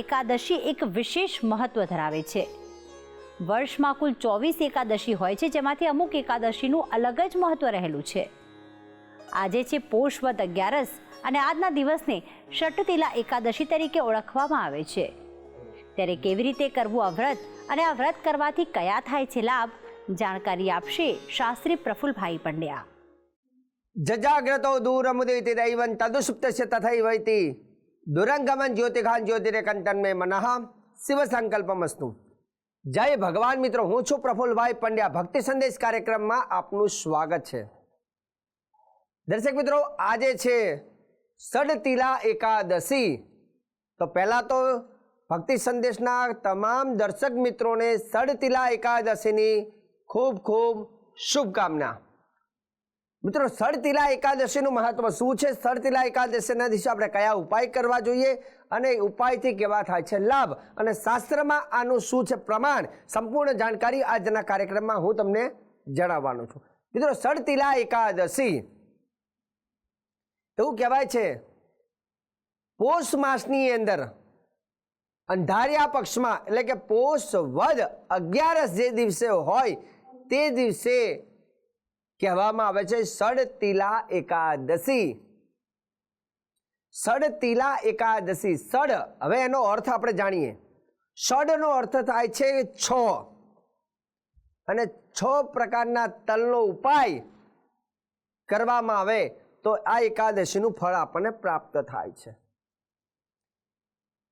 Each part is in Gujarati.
એકાદશી એક વિશેષ મહત્વ ધરાવે છે. વર્ષમાં કુલ ચોવીસ એકાદશી હોય છે, જેમાંથી અમુક એકાદશીનું અલગ જ મહત્વ રહેલું છે. આજે છે પોષ વદ અગિયારસ અને આજના દિવસને ષટતિલા એકાદશી તરીકે ઓળખવામાં આવે છે. ત્યારે કેવી રીતે કરવું આ વ્રત અને આ વ્રત કરવાથી કયા થાય છે લાભ, જાણકારી આપશે શાસ્ત્રી પ્રફુલભાઈ પંડ્યા. જજાગ્રતો દૂરમુદિતિ દૈવં તદુસુપ્તસ્ય તથૈવૈતિ. દુરંગમન જ્યોતિખાન જ્યોતિરેકંટન મેં મનઃ શિવ સંકલ્પમસ્તુ. જય ભગવાન મિત્રો, હું છું પ્રફુલભાઈ પંડ્યા. ભક્તિ સંદેશ કાર્યક્રમમાં આપનું સ્વાગત છે. દર્શક મિત્રો, આજે છે સડતિલા એકાદશી. તો પહેલાં તો ભક્તિ સંદેશના તમામ દર્શક મિત્રોને સડતિલા એકાદશીની ખૂબ ખૂબ શુભકામના. મિત્રો સળતીલા એકાદશીનું મહત્વ શું છે? સળતીલા એકાદશીના દિવસે આપણે કયા ઉપાય કરવા જોઈએ અને ઉપાયથી કેવા થાય છે લાભ? અને શાસ્ત્રમાં આનું શું છે પ્રમાણ? સંપૂર્ણ જાણકારી આજના કાર્યક્રમમાં હું તમને જણાવવાનો છું. મિત્રો સળતીલા એકાદશી એવું કહેવાય છે, પોષ માસની અંદર અંધારિયા પક્ષમાં, એટલે કે પોષ વધ અગિયારસ જે દિવસે હોય તે દિવસે કહેવામાં આવે છે સડતિલા એકાદશી. સડતિલા એકાદશી, સડ. હવે એનો અર્થ આપણે જાણીએ. સડનો અર્થ થાય છે છ. અને છ પ્રકારના તલનો ઉપાય કરવામાં આવે તો આ એકાદશીનું ફળ આપણને પ્રાપ્ત થાય છે.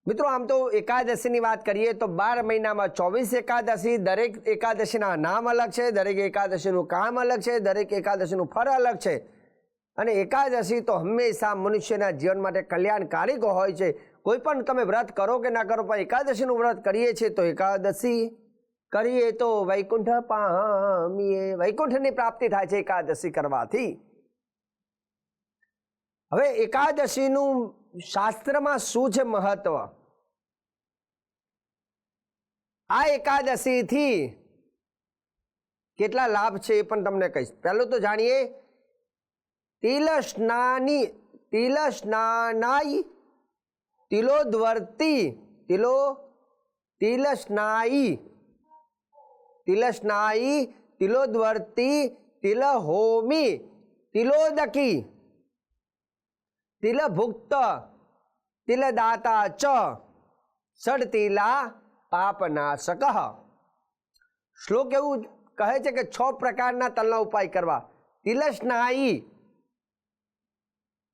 મિત્રો, આમ તો એકાદશીની વાત કરીએ તો બાર મહિનામાં ચોવીસ એકાદશી, દરેક એકાદશીના નામ અલગ છે, દરેક એકાદશીનું કામ અલગ છે, દરેક એકાદશીનું ફળ અલગ છે. અને એકાદશી તો હંમેશા મનુષ્યના જીવન માટે કલ્યાણકારી હોય છે. કોઈ પણ તમે વ્રત કરો કે ના કરો, પણ એકાદશીનું વ્રત કરીએ છીએ તો એકાદશી કરીએ તો વૈકુંઠ પામીએ. વૈકુંઠની પ્રાપ્તિ થાય છે એકાદશી કરવાથી. હવે એકાદશીનું શાસ્ત્રમાં શું છે મહત્વ? આ એકાદશીથી કેટલા લાભ છે એ પણ તમને કહીશ. પહેલું તો જાણીએ તિલ સ્નાની તિલ સ્નાનાઈ તિલોદ્વર્તી, તિલો તિલ સ્નાઈ તિલ સ્નાઈ તિલોદ્વર્તી તિલ હોમી તિલોદકી, તિલભુક્ત, તિલદાતા ચ, ષડતિલા પાપનાશક. શ્લોક એવું કહે છે કે છ પ્રકારના તલનો ઉપાય કરવા. તિલસ્નાયી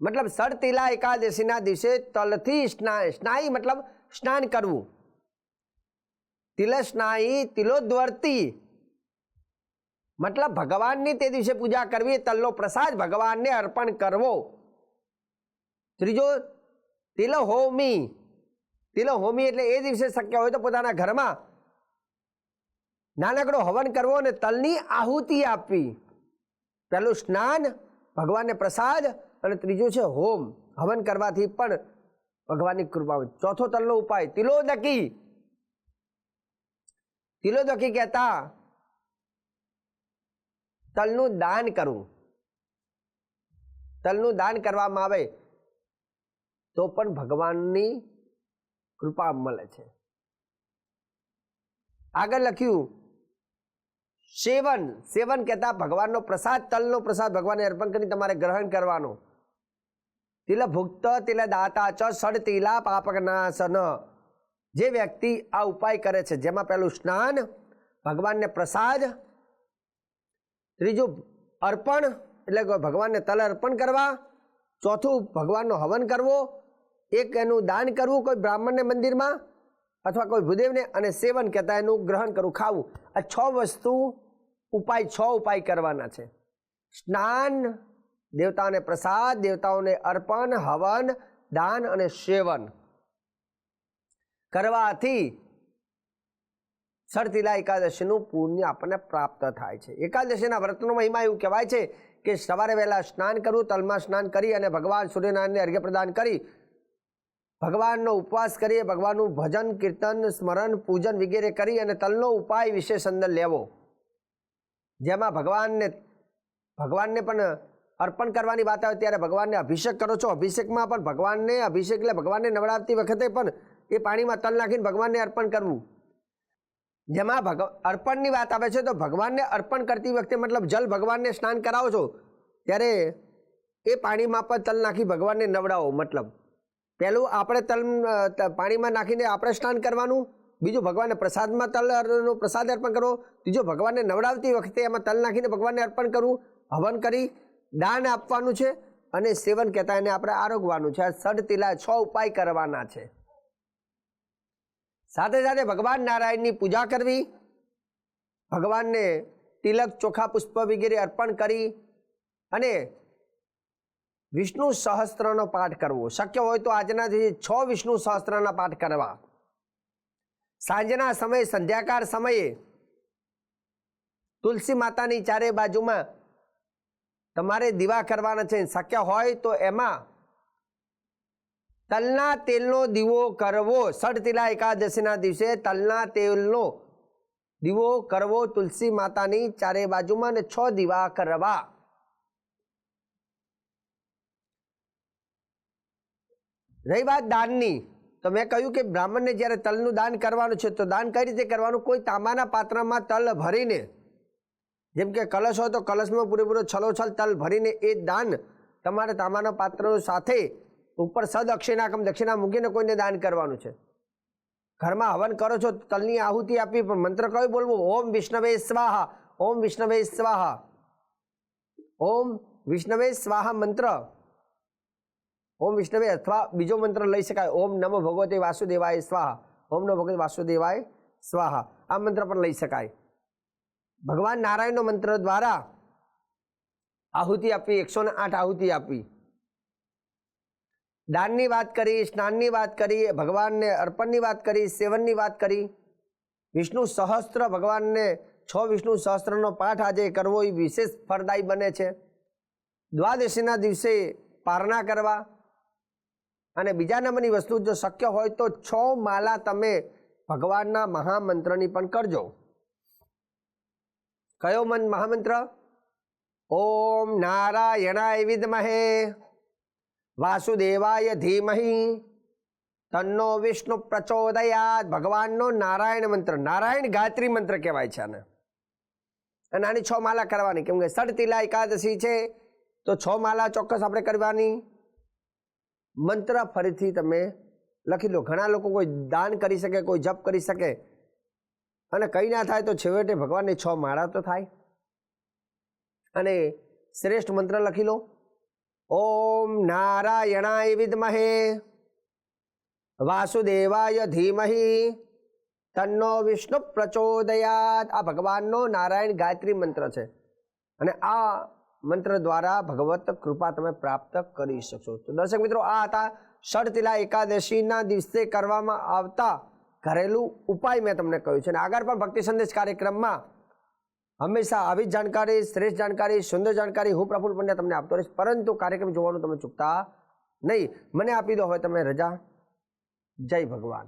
મતલબ સડતિલા એકાદશીના દિવસે તલથી સ્ના સ્નાયી મતલબ સ્નાન કરવું. તિલસ્નાયી તિલોદ્વર્તી. મતલબ ભગવાનની તે દિવસે પૂજા કરવી, તલનો પ્રસાદ ભગવાનને અર્પણ કરવો. ત્રીજો, તિલહોમી. તિલહોમી એટલે એ દિવસે શક્ય હોય તો પોતાના ઘરમાં નાનકડો હવન કરવો અને તલની આહુતિ આપવી. પહેલું સ્નાન, ભગવાનને પ્રસાદ અને ત્રીજું છે હોમ. હવન કરવાથી પણ ભગવાનની કૃપા ચોથો તલનો ઉપાય, તિલોદકી. તિલોદકી કહેતા તલનું દાન કરવું તલનું દાન કરવામાં આવે તો પણ ભગવાનની કૃપા મળે છે. આગળ લખ્યું, સેવન સેવન કહેતા ભગવાનનો પ્રસાદ, તલનો પ્રસાદ ભગવાનને અર્પણ કરી તમારે ગ્રહણ કરવાનો. તિલ ભુક્ત તિલ દાતા ચ સડ તિલા પાપકનાશન જે વ્યક્તિ આ ઉપાય કરે છે, જેમાં પહેલું સ્નાન, ભગવાનને પ્રસાદ, ત્રીજું અર્પણ, એટલે ભગવાનને તલ અર્પણ કરવા, ચોથું ભગવાનનો હવન કરવો એક એનું દાન કરવું કોઈ બ્રાહ્મણને મંદિરમાં અથવા કોઈ ભૂદેવને અને સેવન કહેતા એનું ગ્રહણ કરવું, ખાવું. આ છ વસ્તુ ઉપાય, છ ઉપાય કરવાના છે. સ્નાન, દેવતાઓને પ્રસાદ, દેવતાઓને અર્પણ, હવન, દાન અને સેવન. કરવાથી સરતીલા એકાદશીનું પુણ્ય આપણને પ્રાપ્ત થાય છે. એકાદશીના વ્રતનો મહિમા એવું કહેવાય છે કે સવારે વહેલા સ્નાન કરવું તલમાં સ્નાન કરી અને ભગવાન સૂર્યનારાયણને અર્ઘ્ય પ્રદાન કરી ભગવાનનો ઉપવાસ કરીએ, ભગવાનનું ભજન, કીર્તન, સ્મરણ, પૂજન વગેરે કરી અને તલનો ઉપાય વિશે સંદર લેવો. જેમાં ભગવાનને ભગવાનને પણ અર્પણ કરવાની વાત આવે ત્યારે ભગવાનને અભિષેક કરો છો. અભિષેકમાં પણ ભગવાનને અભિષેક એટલે ભગવાનને નવડાવતી વખતે પણ એ પાણીમાં તલ નાખીને ભગવાનને અર્પણ કરવું. જેમાં ભગ, અર્પણની વાત આવે છે તો ભગવાનને અર્પણ કરતી વખતે મતલબ જલ ભગવાનને સ્નાન કરાવો છો, ત્યારે એ પાણીમાં પણ તલ નાખી ભગવાનને નવડાવો મતલબ. પહેલું આપણે તલ પાણીમાં નાખીને આપણે સ્નાન કરવાનું. બીજું ભગવાનને પ્રસાદમાં તલનો પ્રસાદ અર્પણ કરવો. ત્રીજો ભગવાનને નવડાવતી વખતે એમાં તલ નાખીને ભગવાનને અર્પણ કરવું. હવન કરી, દાન આપવાનું છે અને સેવન કહેતા એને આપણે આરોગવાનું છે. આ સડ તિલા છ ઉપાય કરવાના છે. સાથે સાથે ભગવાન નારાયણની પૂજા કરવી. ભગવાનને તિલક ચોખા પુષ્પ વગેરે અર્પણ કરી અને વિષ્ણુ સહસ્ત્રનો પાઠ કરવો. શક્ય હોય તો આજના દિવસે છ વિષ્ણુ સહસ્ત્રના પાઠ કરવા. સાંજના સમયે, સંધ્યાકાળ સમયે તુલસી માતાની ચારે બાજુમાં તમારે દીવા કરવાના છે. શક્ય હોય તો એમાં તલના તેલનો દીવો કરવો. સડતિલા એકાદશીના દિવસે તલના તેલનો દીવો કરવો તુલસી માતાની ચારે બાજુમાં અને છ દીવા કરવા. રહી વાત દાનની. તો મેં કહ્યું કે બ્રાહ્મણને જ્યારે તલનું દાન કરવાનું છે, તો દાન કઈ રીતે કરવાનું? કોઈ તાંબાના પાત્રમાં તલ ભરીને. જેમ કે કલશ હોય તો કલશમાં પૂરેપૂરો છલોછલ તલ ભરીને એ દાન તમારે તાંબાના પાત્રો સાથે ઉપર સદ અક્ષિણાકમ દક્ષિણા મૂકીને કોઈને દાન કરવાનું છે. ઘરમાં હવન કરો છો તલની આહુતિ આપી, પણ મંત્ર કયો બોલવું? ઓમ વિષ્ણવે સ્વાહા, ઓમ વિષ્ણવે સ્વાહા. ઓમ વિષ્ણવે સ્વાહા મંત્ર. ઓમ વિષ્ણવે અથવા બીજો મંત્ર લઈ શકાય. ઓમ નમો ભગવતે વાસુદેવાય સ્વાહા. ઓમ નમો ભગવતે વાસુદેવાય સ્વાહા. આ મંત્ર પણ લઈ શકાય. ભગવાન નારાયણનો મંત્ર દ્વારા આહુતિ આપવી, એકસો ને આઠ આહુતિ આપવી. દાનની વાત કરી, સ્નાનની વાત કરી, ભગવાનને અર્પણની વાત કરી, સેવનની વાત કરી. વિષ્ણુ સહસ્ત્ર ભગવાનને છ વિષ્ણુ સહસ્ત્રનો પાઠ આજે કરવો એ વિશેષ ફળદાયી બને છે. દ્વાદશીના દિવસે પારણા કરવા અને બીજા નંબરની વસ્તુ જો શક્ય હોય તો છ માલા તમે ભગવાનના મહામંત્રની પણ કરજો. કયો મન મહામંત્ર? ઓમ નારાયણાય વિદમહે. વાસુદેવાય ધીમહી. તન્નો વિષ્ણુ પ્રચોદયાત. ભગવાનનો નારાયણ મંત્ર. નારાયણ ગાયત્રી મંત્ર કહેવાય છે આને. અને આની છ માલા કરવાની. કેમ કે સડતીલા એકાદશી છે, તો છ માલા ચોક્કસ આપણે કરવાની. મંત્ર ફરીથી તમે લખી લો. ઘણા લોકો કોઈ દાન કરી શકે, કોઈ જપ કરી શકે અને કંઈ ના થાય તો છેવટે ભગવાનની છ માળા તો થાય. અને શ્રેષ્ઠ મંત્ર લખી લો. ઓમ નારાયણાય વિદ્મહે. વાસુદેવાય ધીમહી. તન્નો વિષ્ણુ પ્રચોદયાત. આ ભગવાનનો નારાયણ ગાયત્રી મંત્ર છે. અને આ મંત્ર દ્વારા ભગવત કૃપા તમે પ્રાપ્ત કરી શકશો. તો દર્શક મિત્રો, આ હતા ષડતિલા એકાદશીના દિવસે કરવામાં આવતા ઘરેલું ઉપાય મેં તમને કહ્યું છે. અને આગળ પણ ભક્તિ સંદેશ કાર્યક્રમમાં હંમેશા આવી જ જાણકારી, શ્રેષ્ઠ જાણકારી, સુંદર જાણકારી હું પ્રફુલ પંડ્યા તમને આપતો રહીશ. પરંતુ કાર્યક્રમ જોવાનું તમે ચૂકતા નહીં. મને આપી દો હવે તમે રજા. જય ભગવાન.